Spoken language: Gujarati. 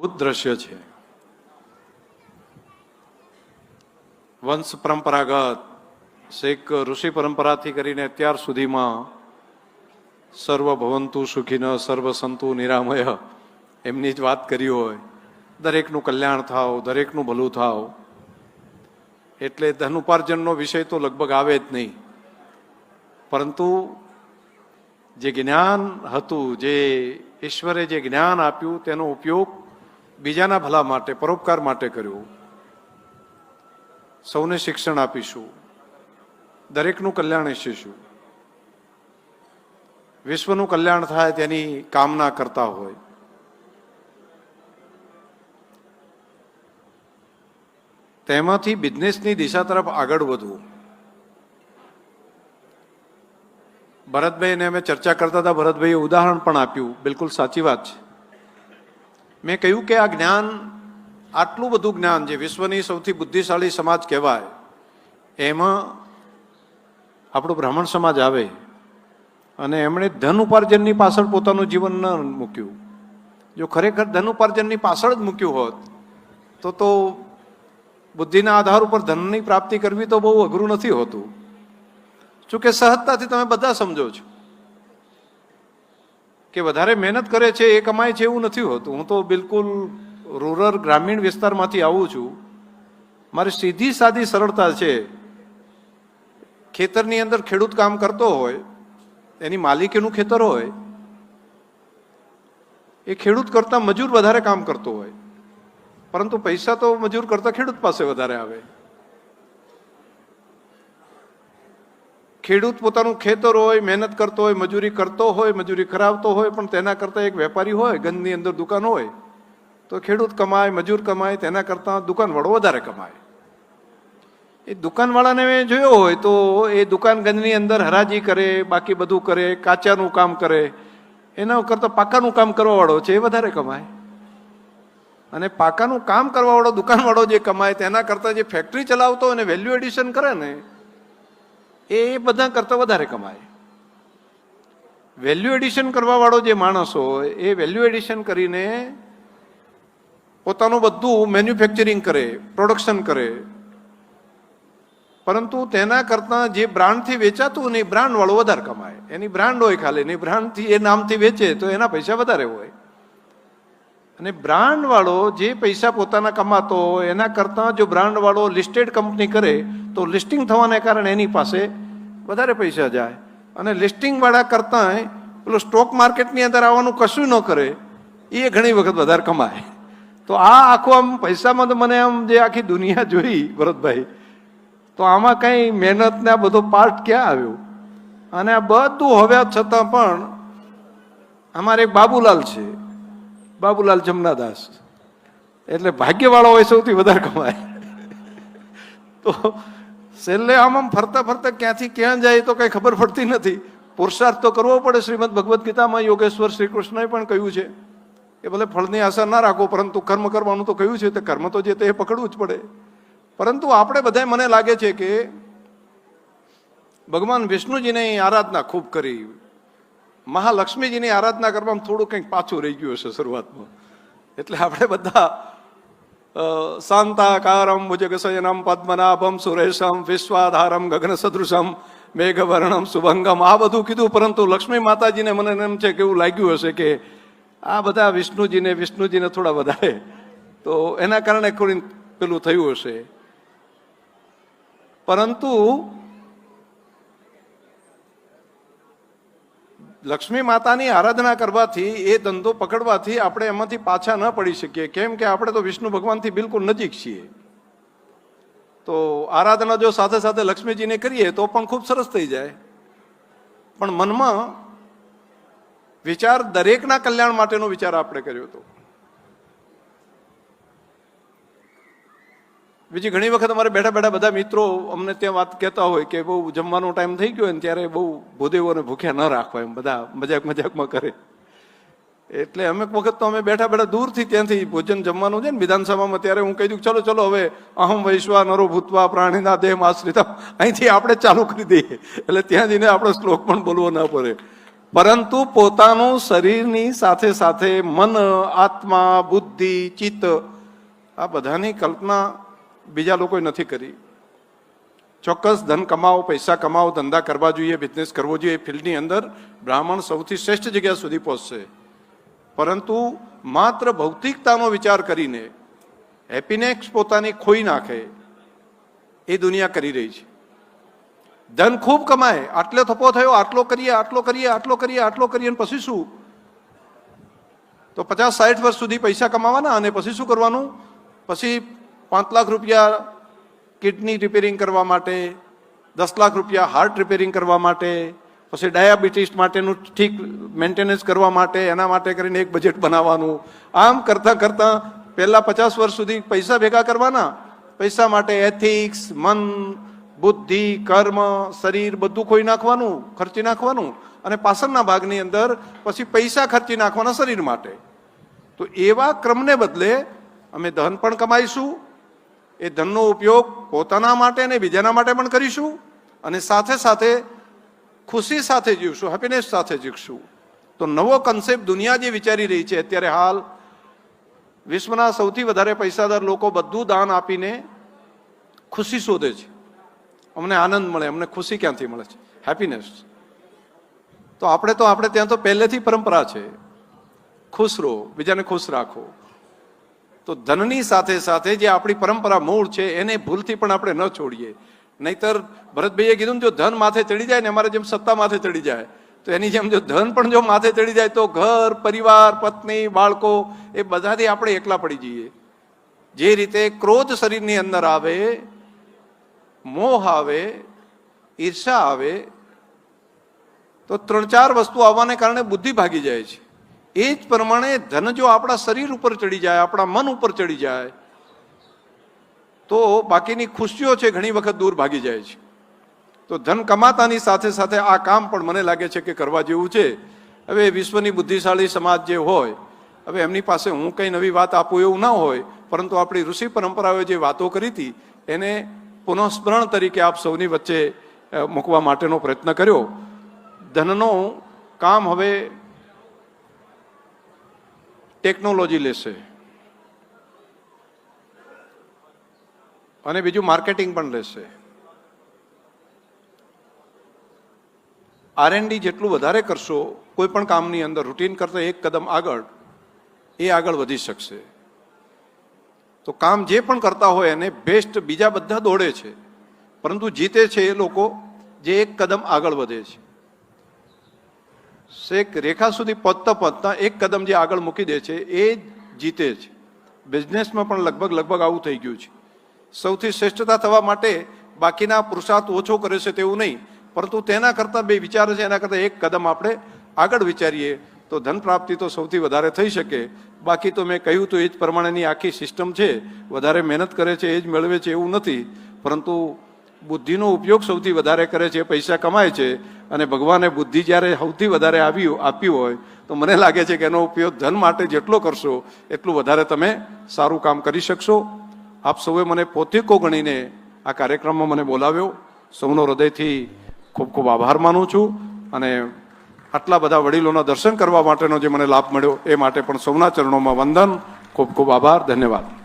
અદ્ભુત દ્રશ્ય છે. વંશ પરંપરાગત શેખ ઋષિ પરંપરાથી કરીને અત્યાર સુધીમાં સર્વ ભવંતુ સુખીન, સર્વ સંતુ નિરામય એમની જ વાત કરી હોય. દરેકનું કલ્યાણ થાવ, દરેકનું ભલું થાવ. એટલે ધન ઉપાર્જનનો વિષય તો લગભગ આવે જ નહીં. પરંતુ જે જ્ઞાન હતું, જે ઈશ્વરે જે જ્ઞાન આપ્યું, તેનો ઉપયોગ બીજાના ભલા માટે, પરોપકાર માટે કર્યું. સૌને શિક્ષણ આપીશું. દરેકનું કલ્યાણ ઈચ્છીશું. વિશ્વનું કલ્યાણ થાય તેની કામના કરતા હોય. તેમાંથી બિઝનેસની દિશા તરફ આગળ વધવું. ભરતભાઈને અમે ચર્ચા કરતા હતા, ભરતભાઈએ ઉદાહરણ પણ આપ્યું. બિલકુલ સાચી વાત છે. મેં કહ્યું કે આ જ્ઞાન, આટલું બધું જ્ઞાન જે વિશ્વની સૌથી બુદ્ધિશાળી સમાજ કહેવાય, એમાં આપણો બ્રાહ્મણ સમાજ આવે અને એમણે ધન ઉપાર્જનની પાછળ પોતાનું જીવન ન મૂક્યું. જો ખરેખર ધન ઉપાર્જનની પાછળ જ મૂક્યું હોત, તો તો બુદ્ધિના આધાર ઉપર ધનની પ્રાપ્તિ કરવી તો બહુ અઘરું નથી હોતું. કે સહજતાથી તમે બધા સમજો છો? કે વધારે મહેનત કરે છે, એ કમાય છે એવું નથી હોતું. હું તો બિલકુલ રૂરલ ગ્રામીણ વિસ્તારમાંથી આવું છું. મારી સીધી સાદી સરળતા છે. ખેતરની અંદર ખેડૂત કામ કરતો હોય, એની માલિકીનું ખેતર હોય, એ ખેડૂત કરતા મજૂર વધારે કામ કરતો હોય. પરંતુ પૈસા તો મજૂર કરતા ખેડૂત પાસે વધારે આવે. ખેડૂત પોતાનું ખેતર હોય, મહેનત કરતો હોય, મજૂરી કરતો હોય, મજૂરી કરાવતો હોય, પણ તેના કરતાં એક વેપારી હોય ગંદની અંદર દુકાન હોય, તો ખેડૂત કમાય, મજૂર કમાય, તેના કરતાં દુકાનવાળો વધારે કમાય. એ દુકાનવાળાને મેં જોયો હોય તો એ દુકાન ગંજની અંદર હરાજી કરે, બાકી બધું કરે, કાચાનું કામ કરે, એના કરતાં પાકાનું કામ કરવાવાળો છે, એ વધારે કમાય. અને પાકાનું કામ કરવાવાળો દુકાનવાળો જે કમાય, તેના કરતાં જે ફેક્ટરી ચલાવતો અને વેલ્યુ એડિશન કરે ને એ બધા કરતાં વધારે કમાય. વેલ્યુ એડિશન કરવાવાળો જે માણસ હોય, એ વેલ્યુ એડિશન કરીને પોતાનું બધું મેન્યુફેક્ચરિંગ કરે પ્રોડક્શન કરે. પરંતુ તેના કરતાં જે બ્રાન્ડથી વેચાતું ને એ બ્રાન્ડવાળો વધારે કમાય. એની બ્રાન્ડ હોય ખાલી, ને બ્રાન્ડથી એ નામથી વેચે તો એના પૈસા વધારે હોય. અને બ્રાન્ડવાળો જે પૈસા પોતાના કમાતો એના કરતાં જો બ્રાન્ડવાળો લિસ્ટેડ કંપની કરે, તો લિસ્ટિંગ થવાને કારણે એની પાસે વધારે પૈસા જાય. અને લિસ્ટિંગવાળા કરતાં પેલો સ્ટોક માર્કેટની અંદર આવવાનું કશું ન કરે, એ ઘણી વખત વધારે કમાય. તો આ આખું આમ પૈસામાં તો મને આમ જે આખી દુનિયા જોઈ, ભરતભાઈ, તો આમાં કંઈ મહેનત ને આ બધો પાર્ટ ક્યાં આવ્યો? અને આ બધું હોવ્યા છતાં પણ અમારે એક બાબુલાલ છે. બાબુલાલ જમનાદાસ. એટલે ભાગ્યવાળો હોય સૌથી વધારે કમાય. તો છેલ્લે આમ આમ ફરતા ફરતા ક્યાંથી ક્યાં જાય તો કઈ ખબર પડતી નથી. પુરુષાર્થ તો કરવો પડે શ્રીમદ ભગવદ્ ગીતામાં યોગેશ્વર શ્રી કૃષ્ણએ પણ કહ્યું છે કે ભલે ફળની આશા ના રાખો, પરંતુ કર્મ કરવાનું તો કહ્યું છે તે કર્મ તો જે તે પકડવું જ પડે. પરંતુ આપણે બધા મને લાગે છે કે ભગવાન વિષ્ણુજીને આરાધના ખૂબ કરી. મહાલક્ષ્મીજીની આરાધના કરવામાં થોડું કંઈક પાછું રહી ગયું હશે શરૂઆતમાં. એટલે આપણે બધા શાંતાકારમ ભુજગસયનમ પદ્મનાભમ સુરેશમ વિશ્વાધારમ ગગન સદૃશમ મેઘવર્ણમ શુભંગમ આ બધું કીધું, પરંતુ લક્ષ્મી માતાજીને મને એમ છે કે એવું લાગ્યું હશે કે આ બધા વિષ્ણુજીને વિષ્ણુજીને થોડા વધારે. તો એના કારણે થોડી પેલું થયું હશે. પરંતુ લક્ષ્મી માતાની આરાધના કરવાથી, એ ધંધો પકડવાથી આપણે એમાંથી પાછા ન પડી શકીએ. કેમ કે આપણે તો વિષ્ણુ ભગવાનથી બિલકુલ નજીક છીએ. તો આરાધના જો સાથે સાથે લક્ષ્મીજીને કરીએ, તો પણ ખૂબ સરસ થઈ જાય. પણ મનમાં વિચાર દરેકના કલ્યાણ માટેનો વિચાર આપણે કર્યો હતો. બીજી ઘણી વખત અમારે બેઠા બેઠા બધા મિત્રો અમને ત્યાં વાત કહેતા હોય કે બહુ જમવાનો ટાઈમ થઈ ગયો ને ત્યારે બહુ ભૂદેવોને ભૂખ્યા ન રાખવા એમ, બધા મજાક મજાકમાં કરે. એટલે અમે વખત તો અમે બેઠા બેઠા દૂરથી ત્યાંથી ભોજન જમવાનું છે ને વિધાનસભામાં ત્યારે હું કહી દઉં, ચલો ચલો, હવે અહમ વૈશ્વા નરો ભૂતવા પ્રાણીના દેહ આશ્રિતા અહીંથી આપણે ચાલુ કરી દઈએ. એટલે ત્યાં જઈને આપણો શ્લોક પણ બોલવો ન પડે. પરંતુ પોતાનું શરીરની સાથે સાથે મન, આત્મા, બુદ્ધિ, ચિત્ત, આ બધાની કલ્પના બીજા લોકોએ નથી કરી. ચોક્કસ ધન કમાવો, પૈસા કમાવો, ધંધા કરવા જોઈએ બિઝનેસ કરવો જોઈએ, એ ફિલ્ડની અંદર બ્રાહ્મણ સૌથી શ્રેષ્ઠ જગ્યા સુધી પહોંચશે. પરંતુ માત્ર ભૌતિકતાનો વિચાર કરીને હેપીનેસ પોતાની ખોઈ નાખે એ દુનિયા કરી રહી છે. ધન ખૂબ કમાય, આટલો થપો થયો, આટલો કરીએ આટલો કરીએ આટલો કરીએ આટલો કરીએ અને પછી શું? તો પચાસ સાઠ વર્ષ સુધી પૈસા કમાવાના અને પછી શું કરવાનું? પછી પાંચ લાખ રૂપિયા કિડની રિપેરિંગ કરવા માટે, દસ લાખ રૂપિયા હાર્ટ રિપેરિંગ કરવા માટે, પછી ડાયાબિટીસ માટેનું ઠીક મેન્ટેનન્સ કરવા માટે, એના માટે કરીને એક બજેટ બનાવવાનું. આમ કરતાં કરતાં પહેલાં પચાસ વર્ષ સુધી પૈસા ભેગા કરવાના. પૈસા માટે એથિક્સ મન, બુદ્ધિ, કર્મ, શરીર બધું ખોઈ નાખવાનું, ખર્ચી નાખવાનું. અને પાછળના ભાગની અંદર પછી પૈસા ખર્ચી નાખવાના શરીર માટે. તો એવા ક્રમને બદલે અમે ધન પણ કમાઈશું એ ધનનો ઉપયોગ પોતાના માટે અને બીજાના માટે પણ કરીશું અને સાથે સાથે ખુશી સાથે જીવશું હેપીનેસ સાથે જીવશું. તો નવો કન્સેપ્ટ દુનિયા જે વિચારી રહી છે, અત્યારે હાલ વિશ્વના સૌથી વધારે પૈસાદાર લોકો બધું દાન આપીને ખુશી શોધે છે. અમને આનંદ મળે, અમને ખુશી ક્યાંથી મળે છે? હેપીનેસ તો આપણે તો, આપણે ત્યાં તો પહેલેથી પરંપરા છે. ખુશ રહો, બીજાને ખુશ રાખો. તો ધનની સાથે સાથે જે આપણી પરંપરા મૂળ છે, એને ભૂલથી પણ આપણે ન છોડીએ. નહીતર ભરતભાઈએ કીધું ને, જો ધન માથે ચડી જાય ને, અમારે જેમ સત્તા માથે ચડી જાય, તો એની જેમ જો ધન પણ જો માથે ચડી જાય, તો ઘર, પરિવાર, પત્ની, બાળકો, એ બધાથી આપણે એકલા પડી જઈએ. જે રીતે ક્રોધ શરીરની અંદર આવે, મોહ આવે, ઈર્ષા આવે, તો ત્રણ ચાર વસ્તુ આવવાને કારણે બુદ્ધિ ભાગી જાય છે. એ જ પ્રમાણે ધન જો આપણા શરીર ઉપર ચડી જાય, આપણા મન ઉપર ચડી જાય, તો બાકીની ખુશીઓ છે ઘણી વખત દૂર ભાગી જાય છે. તો ધન કમાતાની સાથે સાથે આ કામ પણ મને લાગે છે કે કરવા જેવું છે. હવે વિશ્વની બુદ્ધિશાળી સમાજ જે હોય, હવે એમની પાસે હું કંઈ નવી વાત આપું એવું ના હોય, પરંતુ આપણી ઋષિ પરંપરાઓએ જે વાતો કરી હતી, એને પુનઃસ્મરણ તરીકે આપ સૌની વચ્ચે મૂકવા માટેનો પ્રયત્ન કર્યો. ધનનો કામ હવે ટેકનોલોજી લેશે. અને બીજું માર્કેટિંગ પણ લેશે. આરએનડી જેટલું વધારે કરશો, કોઈ પણ કામની અંદર રૂટીન કરતા એક કદમ આગળ, એ આગળ વધી શકશે. તો કામ જે પણ કરતા હોય એને બેસ્ટ બીજા બધા દોડે છે. પરંતુ જીતે છે એ લોકો જે એક કદમ આગળ વધે છે. શેક રેખા સુધી પહોંચતા પહોંચતા એક કદમ જે આગળ મૂકી દે છે, એ જીતે છે. બિઝનેસમાં પણ લગભગ લગભગ આવું થઈ ગયું છે. સૌથી શ્રેષ્ઠતા થવા માટે બાકીના પુરુષાર્થ ઓછો કરે છે તેવું નહીં, પરંતુ તેના કરતાં બે વિચાર છે, એના કરતાં એક કદમ આપણે આગળ વિચારીએ તો ધન પ્રાપ્તિ તો સૌથી વધારે થઈ શકે. બાકી તો મેં કહ્યું તો એ જ પ્રમાણેની આખી સિસ્ટમ છે, વધારે મહેનત કરે છે, એ જ મેળવે છે એવું નથી. પરંતુ બુદ્ધિનો ઉપયોગ સૌથી વધારે કરે છે, પૈસા કમાય છે અને ભગવાને બુદ્ધિ જ્યારે સૌથી વધારે આવ્યું આપ્યું હોય, તો મને લાગે છે કે એનો ઉપયોગ ધન માટે જેટલો કરશો, એટલું વધારે તમે સારું કામ કરી શકશો. આપ સૌએ મને પોતિકો ગણીને આ કાર્યક્રમમાં મને બોલાવ્યો. સૌનો હૃદયથી ખૂબ ખૂબ આભાર માનું છું અને આટલા બધા વડીલોના દર્શન કરવા માટેનો જે મને લાભ મળ્યો, એ માટે પણ સૌના ચરણોમાં વંદન, ખૂબ ખૂબ આભાર, ધન્યવાદ.